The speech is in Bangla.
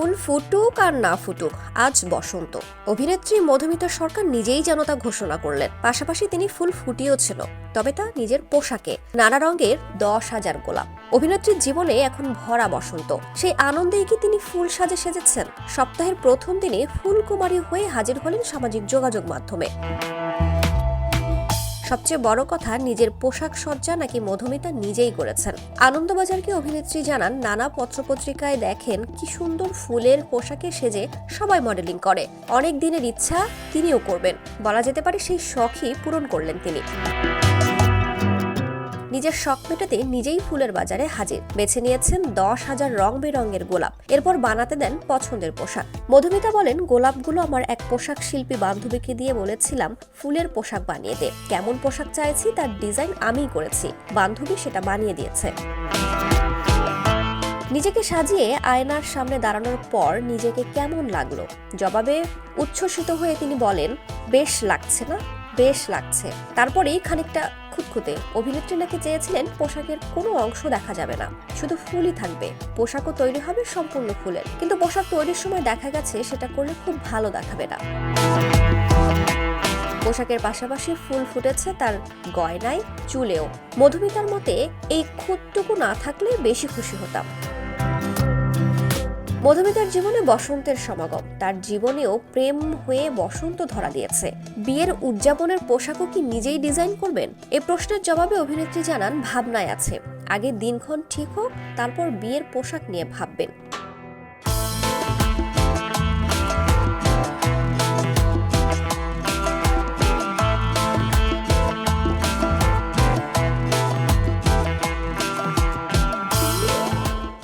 ফুল ফুটুক আর না ফুটুক, আজ বসন্ত। অভিনেত্রী মধুমিতা সরকার নিজেই যেন তা ঘোষণা করলেন। পাশাপাশি তিনি ফুল ফুটিয়েও ছিল তবে তা নিজের পোশাকে, নানা রঙের দশ হাজার গোলাপ। অভিনেত্রীর জীবনে এখন ভরা বসন্ত। সেই আনন্দেই কি তিনি ফুল সাজে সেজেছেন? সপ্তাহের প্রথম দিনে ফুলকুমারী হয়ে হাজির হলেন সামাজিক যোগাযোগ মাধ্যমে। সবচেয়ে বড় কথা নিজের পোশাক সজ্জা নাকি মধুমিতা নিজেই করেছেন। আনন্দবাজারকে অভিনেত্রী জানান, নানা পত্রপত্রিকায় দেখেন কি সুন্দর ফুলের পোশাকে সেজে সবাই মডেলিং করে। অনেক দিনের ইচ্ছা তিনিও করবেন। বলা যেতে পারে সেই শখই পূরণ করলেন তিনি। নিজের শখ মেটাতে নিজেই ফুলের বাজারে হাজির। বেছে নিয়েছেন দশ হাজার রং বেরঙের গোলাপ। এরপর বানাতে দেন পছন্দের পোশাক। মধুমিতা বলেন, গোলাপগুলো আমার এক পোশাক শিল্পী বান্ধবীকে দিয়ে বলেছিলাম, ফুলের পোশাক বানিয়ে দে। কেমন পোশাক চাইছি তার ডিজাইন আমিই করেছি। বান্ধবী সেটা বানিয়ে দিয়েছে। নিজেকে সাজিয়ে আয়নার সামনে দাঁড়ানোর পর নিজেকে কেমন লাগল? জবাবে উচ্ছ্বসিত হয়ে তিনি বলেন, বেশ লাগছে না, বেশ লাগছে। তারপরেই খানিকটা খুঁতখুঁতে অভিনেত্রী নাকি চেয়েছিলেন পোশাকের কোনো অংশ দেখা যাবে না। শুধু ফুলই থাকবে। পোশাকও তৈরি হবে সম্পূর্ণ ফুলের। কিন্তু পোশাক তৈরির সময় দেখা গেছে সেটা করলে খুব ভালো দেখাবে না। পোশাকের পাশাপাশি ফুল ফুটেছে তার গয়নায়, চুলেও। মধুমিতার মতে, এই খুঁতটুকু না থাকলে বেশি খুশি হতাম। মধুমিতার জীবনে বসন্তের সমাগম। তার জীবনেও প্রেম হয়ে বসন্ত ধরা দিয়েছে। বিয়ের উদযাপনের পোশাকও কি নিজেই ডিজাইন করবেন? এ প্রশ্নের জবাবে অভিনেত্রী জানান, ভাবনায় আছে। আগে দিনক্ষণ ঠিক হোক, তারপর বিয়ের পোশাক নিয়ে ভাববেন।